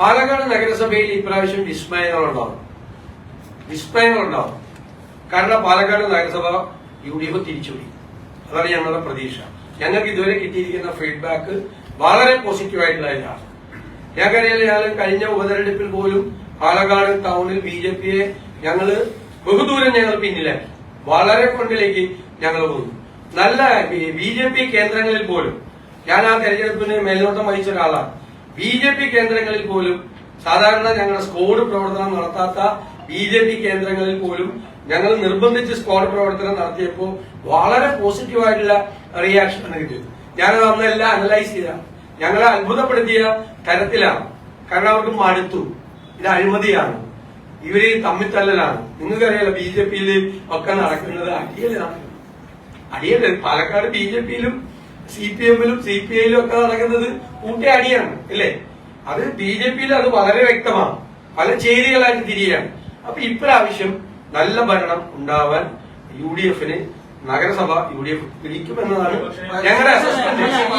പാലക്കാട് നഗരസഭയിൽ ഇപ്രാവശ്യം വിസ്മയങ്ങളുണ്ടാവും. വിസ്മയങ്ങളുണ്ടാവും. കാരണം പാലക്കാട് നഗരസഭ യു ഡി എഫ് തിരിച്ചുപോയി അതാണ് ഞങ്ങളുടെ പ്രതീക്ഷ. ഞങ്ങൾക്ക് ഇതുവരെ കിട്ടിയിരിക്കുന്ന ഫീഡ്ബാക്ക് വളരെ പോസിറ്റീവായിട്ടുള്ളതിനാണ് ഞങ്ങൾക്കറിയാം ഞങ്ങൾ കഴിഞ്ഞ ഉപതെരഞ്ഞെടുപ്പിൽ പോലും പാലക്കാട് ടൗണിൽ ബി ജെ പിയെ ഞങ്ങൾ ബഹുദൂരം ഞങ്ങൾ പിന്നിലാക്കി. വളരെ ഫ്രണ്ടിലേക്ക് ഞങ്ങൾ പോകുന്നു. നല്ല ബി ജെ പി കേന്ദ്രങ്ങളിൽ പോലും ഞാൻ ആ തെരഞ്ഞെടുപ്പിന് മേൽനോട്ടം വഹിച്ച ഒരാളാണ്. ബി ജെ പി കേന്ദ്രങ്ങളിൽ പോലും സാധാരണ ഞങ്ങളുടെ സ്കോഡ് പ്രവർത്തനം നടത്താത്ത ബി ജെ പി കേന്ദ്രങ്ങളിൽ പോലും ഞങ്ങൾ നിർബന്ധിച്ച് സ്ക്വാഡ് പ്രവർത്തനം നടത്തിയപ്പോൾ വളരെ പോസിറ്റീവായിട്ടുള്ള റിയാക്ഷൻ ആണ് കിട്ടിയത്. ഞാനത് അന്നെല്ലാം അനലൈസ് ചെയ്ത. ഞങ്ങളെ അത്ഭുതപ്പെടുത്തിയ തരത്തിലാണ്. കാരണം അവർക്ക് മടുത്തു. ഇത് അഴിമതിയാണ്. ഇവർ തമ്മിത്തല്ലലാണ് നിങ്ങൾക്കറിയാലോ ബി ജെ പിയിൽ ഒക്കെ നടക്കുന്നത് അടിയലാണ് അടിയല്ല പാലക്കാട് ബി ജെ പിയിലും സി പി എമ്മിലും സി പി ഐയിലും ഒക്കെ നടക്കുന്നത് കൂട്ടി അടിയാണ് അല്ലേ? അത് ബി ജെ പിയിൽ അത് വളരെ വ്യക്തമാണ്. പല ചേരികളായിട്ട് തിരിയാണ്. അപ്പൊ ഇപ്രാവശ്യം നല്ല ഭരണം ഉണ്ടാവാൻ യു ഡി എഫിന് നഗരസഭ യു ഡി എഫ് പിടിക്കുമെന്നതാണ് ഞങ്ങളുടെ അസസ്മെന്റ്